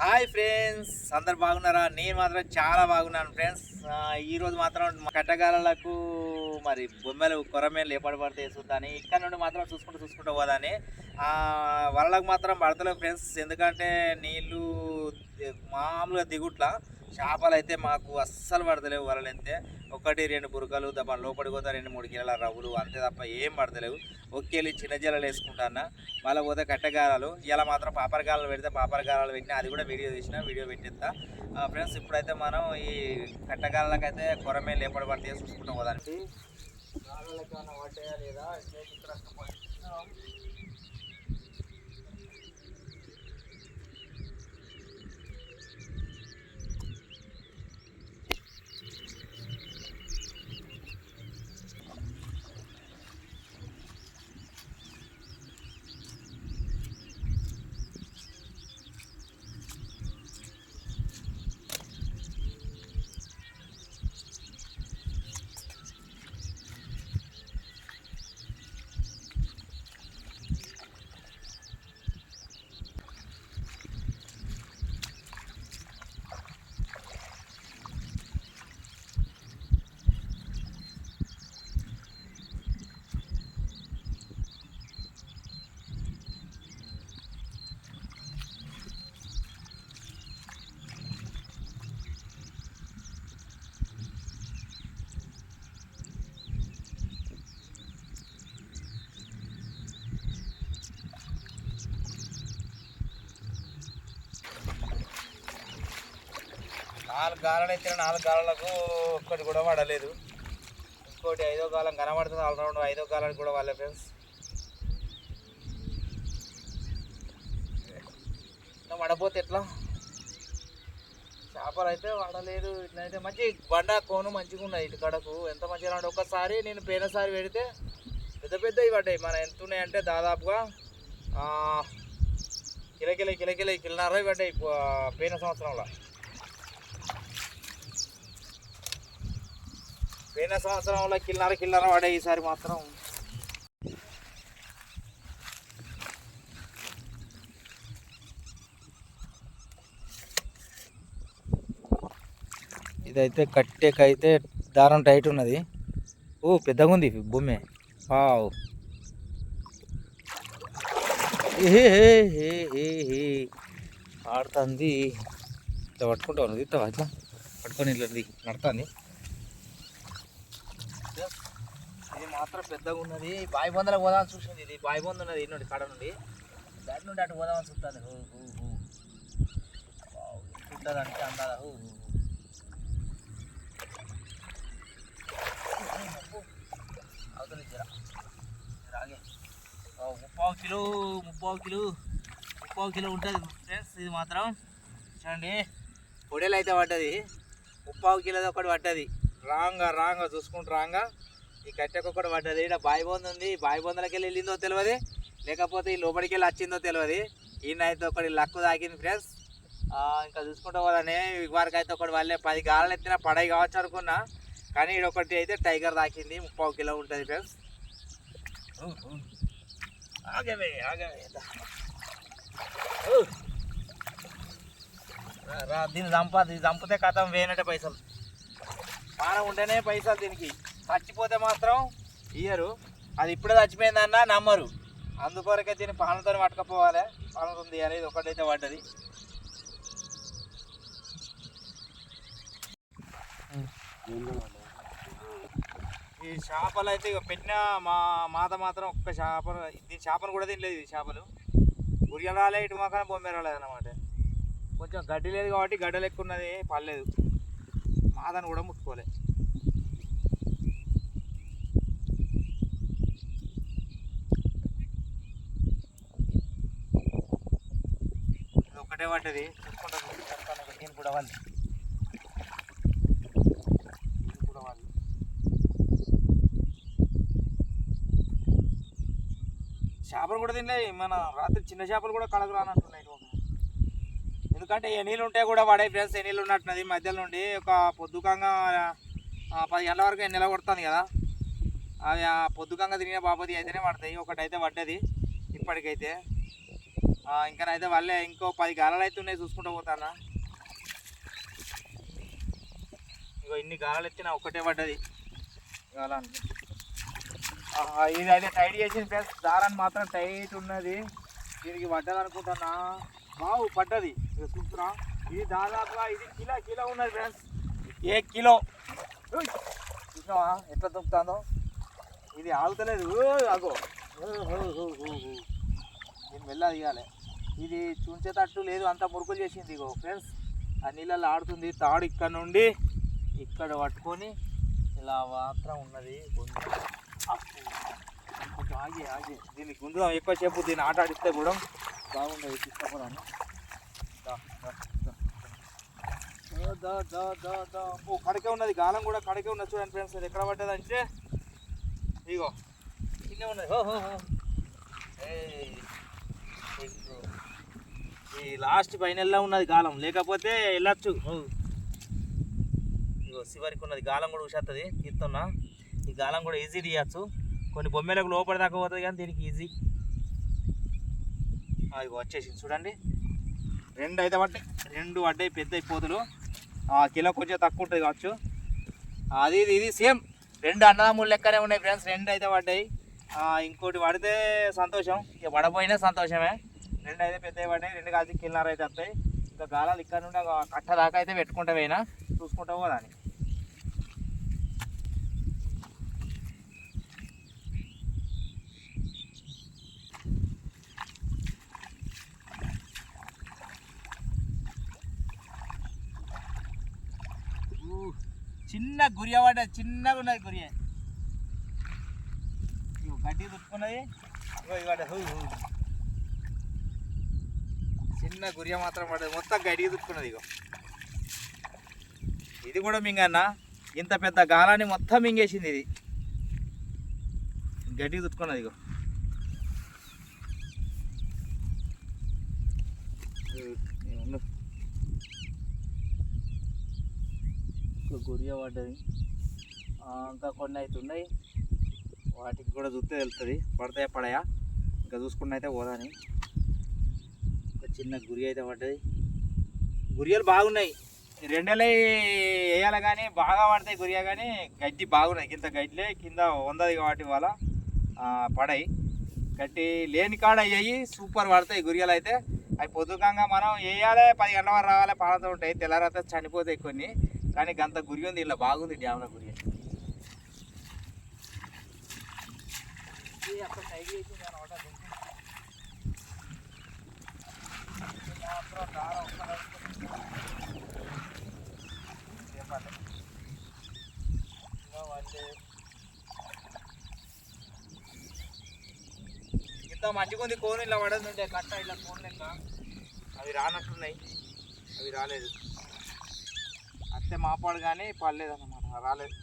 Hi friends అందరు బాగున్నారా? నేను మాత్రం చాలా బాగున్నాను ఫ్రెండ్స్. ఈరోజు మాత్రం మా కట్టగాలకు మరి బొమ్మలు కొరమేలు ఎప్పటి పడితే వేస్తుందని ఇక్కడ నుండి మాత్రం చూసుకుంటూ చూసుకుంటూ పోదాని వరలకు మాత్రం పడతలేవు ఫ్రెండ్స్. ఎందుకంటే నీళ్ళు మామూలుగా దిగుట్లా. చేపలు అయితే మాకు అస్సలు పడతలేవు వలలు అయితే ఒకటి రెండు బురకలు దప్ప లోపలికి పోతే రెండు మూడు కిలోల రవ్వులు అంతే తప్ప ఏం పడతలేవు. ఒకేళ్ళి చిన్న జల్లలు వేసుకుంటాను మళ్ళీ పోతే కట్టగారాలు. ఇలా మాత్రం పాపరగారాలు పెడితే పాపరగారాలు పెట్టినా అది కూడా వీడియో తీసిన వీడియో పెట్టిస్తా. ఫ్రెండ్స్ ఇప్పుడైతే మనం ఈ కట్టగారాలకైతే కొరమే లేపడి పడితే చూసుకుంటాం కదండి లేదా? నాలుగు గాలాలు అయితే నాలుగు గాలాలకు ఒక్కటి కూడా పడలేదు. ఇంకోటి ఐదో గాలం కనబడుతుంది ఆల్రౌండ్ ఐదో గాలానికి కూడా వాళ్ళే ఫ్రెండ్స్. పడపోతే ఎట్లా? చేపలు అయితే పడలేదు ఇట్లయితే మంచి బండ కోను మంచిగా ఉన్నాయి ఇటు కడకు. ఎంత మంచిగా అంటే ఒకసారి నేను పోయినసారి పెడితే పెద్ద పెద్దవి పడ్డాయి. మన ఎంత ఉన్నాయంటే దాదాపుగా కిలకిల కిలకిల కిలన్నర పడ్డాయి పోయిన సంవత్సరంలో. పోయిన సంవత్సరంలో కిల్లర కిల్లర పడే ఈసారి మాత్రం. ఇదైతే కట్టేకైతే దారం టైట్ ఉన్నది. ఓ పెద్దగా ఉంది భూమి. వావ్. ఏ హే హే హే హే. ఆడుతుంది. ఇట్లా పట్టుకుంటా ఉన్నది. ఇట్లా? పట్టుకొని ఇట్లా నడుతుంది. ఇది మాత్రం పెద్దగా ఉన్నది. బాయి బొందలకు పోదామని చూసింది ఇది. బాయి బొంద ఉన్నది ఇన్నోటి కాడ నుండి. దాని నుండి అటు పోదామని చూస్తాను ఉంటుంది అంటే అందాల. అవుతుంది హూ జర రాగే. ముప్పావు కిలో ముప్పావు కిలో ముప్పావు కిలో ఉంటుంది ఫ్రెండ్స్ ఇది మాత్రం. చూడండి. పొడేలు అయితే పడ్డది. ముప్పావు కిలోది ఒకటి పడ్డది. రాంగా రాంగా చూసుకుంటూ రాగా. ఈ కట్టెకు పడ్డది. ఇక్కడ బాయి బొంద ఉంది. బాయి బొందలకి వెళ్ళి వెళ్ళిందో తెలియదు లేకపోతే ఈ లోపలికి వెళ్ళి వచ్చిందో తెలియదు ఈయన అయితే ఒకటి లక్కు తాకింది ఫ్రెండ్స్. ఇంకా చూసుకుంటూ పోదానే. వారికి అయితే ఒకటి వాళ్ళే పది గాలను ఎత్తిన పడై కావచ్చు అనుకున్నా. కానీ ఇక్కడ ఒకటి అయితే టైగర్ తాకింది. ముప్పావు కిలో ఉంటుంది ఫ్రెండ్స్. ఆగమే ఆగమే రా, రా దీన్ని చంపా దీన్ని చంపితే కథం వేయనట్టే పైసలు. పానం ఉంటేనే పైసలు దీనికి. చచ్చిపోతే మాత్రం ఇయ్యరు. అది ఇప్పుడే చచ్చిపోయిందన్నా నమ్మరు. అందుకొరకే దీన్ని పానంతో పట్టుకపోవాలి. పానంతో తీయాలి. ఇది ఒకటైతే పడ్డది. ఈ చేపలు అయితే ఇక పెట్టిన మా మాత మాత్రం ఒక్క చేపలు దీని చేపలు కూడా తినలేదు ఈ చేపలు. గురియలు రాలే ఇటు మాకనే బొమ్మ రాలేదు అనమాట కొంచెం గడ్డి లేదు కాబట్టి గడ్డలు ఎక్కువ ఉన్నది పర్లేదు మాదని కూడా ముట్టుకోలే. ఒకటే పడ్డది. చూసుకుంటాను దీని కూడా వాళ్ళు చేపలు కూడా తిన్నాయి మన రాత్రి చిన్న చేపలు కూడా కడగరానంటున్నాయి ఎందుకంటే ఎనీళ్ళు ఉంటే కూడా పడే ఫ్రెండ్స్ ఎనీళ్ళు ఉన్నట్టున్నది. మధ్యలో నుండి ఒక పొద్దుకంగా పది గంటల వరకు ఎన్నెల కొడుతుంది కదా. అవి ఆ పొద్దుకంగా తిరిగిన బాపతి అయితేనే పడతాయి. ఒకటైతే పడ్డది ఇప్పటికైతే. ఇంకానైతే వాళ్ళే ఇంకో పది గాలాలు అయితే ఉన్నాయి చూసుకుంటూ పోతానా ఇగో ఇన్ని గాలాలు ఎత్తిన ఒకటే పడ్డది. గాలాన్ని ఇది అయితే టైట్ చేసిన ప్లస్ దారాన్ని మాత్రం టైట్ ఉన్నది. దీనికి పడ్డది అనుకుంటున్నా బావు పడ్డది. చూస్తున్నా. ఇది దాదాపుగా ఇది కిలో కిలో ఉన్నది ఫ్రెండ్స్ ఏ కిలో? చూసినావా? ఎట్లా దుంపుతుందో ఇది ఆగుతలేదు. అగో ఓ, ఓ, ఓ, దిగాలి ఇది చూంచేటట్టు లేదు. అంత మురుకులు చేసింది ఇగో ఫ్రెండ్స్ ఆ నీళ్ళల్లో ఆడుతుంది. తాడు ఇక్కడ నుండి ఇక్కడ పట్టుకొని ఇలా మాత్రం ఉన్నది. కొంచెం ఆగి ఆగి. దీన్ని గుంజుదాం. ఎక్కువసేపు దీన్ని ఆట ఆడిస్తే కూడా బాగుండదు తీసుకుపోదాను దా. దా, దా, దా, ఓ కడకే ఉన్నది. గాలం కూడా కడకే ఉన్నది చూడండి ఫ్రెండ్స్ అది ఎక్కడ పడ్డది అంటే ఇగో కింద ఉన్నది. ఈ లాస్ట్ ఫైనల్లో ఉన్నది గాలం. లేకపోతే వెళ్ళచ్చు. ఇగో చివరికి ఉన్నది. గాలం కూడా ఉషేస్తుంది తీస్తున్నా ఈ గాలం కూడా ఈజీ తీయచ్చు. కొన్ని బొమ్మలకు లోపల దాకా పోతుంది కానీ దీనికి ఈజీ అది వచ్చేసి చూడండి. రెండు అయితే పడ్డాయి. రెండు పడ్డాయి పెద్ద పోతులు. ఆ కిలో కొంచెం తక్కువ ఉంటుంది కావచ్చు. అది ఇది ఇది సేమ్. రెండు అన్నదమ్ములు లెక్కనే ఉన్నాయి ఫ్రెండ్స్ రెండు అయితే పడ్డాయి. ఇంకోటి పడితే సంతోషం. ఇక పడపోయినా సంతోషమే. రెండు అయితే పెద్దవి పడ్డాయి రెండు కలిసి కిన్నర అయితే వస్తాయి. ఇంకా గాలాలు ఇక్కడ నుండి కట్ట దాకా అయితే పెట్టుకుంటా పోయినా. కదా అని చిన్న గురి అవ్వట చిన్నగా ఉన్నది గురియ ఇగో గడ్డి దుట్టుకున్నది చిన్న గురియ మాత్రం పడదు మొత్తం గడ్డి తుట్టుకున్నది ఇగో. ఇది కూడా మింగన్న. ఇంత పెద్ద గాలాన్ని మొత్తం మింగేసింది ఇది. గడ్డి దుట్టుకున్నది ఇగో ఈ, ఉండు. ఒక గురియ పడ్డది. ఇంకా కొన్ని అయితే ఉన్నాయి. వాటికి కూడా చూస్తే వెళ్తుంది పడతాయా పడయా? ఇంకా చూసుకున్న అయితే పోదాని. ఒక చిన్న గురి అయితే పడ్డది. గురియలు బాగున్నాయి. రెండేళ్ళే వేయాలి కానీ బాగా పడతాయి గురియ కానీ గడ్డి బాగున్నాయి. కింద గడ్డిలే కింద వందది కాబట్టి వల్ల పడాయి. గడ్డి లేని కాడ అయ్యాయి సూపర్ పడతాయి గురియలు అయితే. అవి పొద్దుకంగా మనం వేయాలి పది గంటల వరకు రావాలి పాలతో ఉంటాయి. తెల్లారత చనిపోతాయి కొన్ని. కానీ గంత గురి ఉంది ఇలా బాగుంది డ్యామ్ల గురి ఇంత మంచిగా ఉంది కోన్ ఇలా పడదు కట్ట ఇట్లా కోన్ లెక్క. అవి రానట్టున్నాయి. అవి రాలేదు. అత్తే మాపాడు కానీ పర్లేదు అన్నమాట రాలేదు.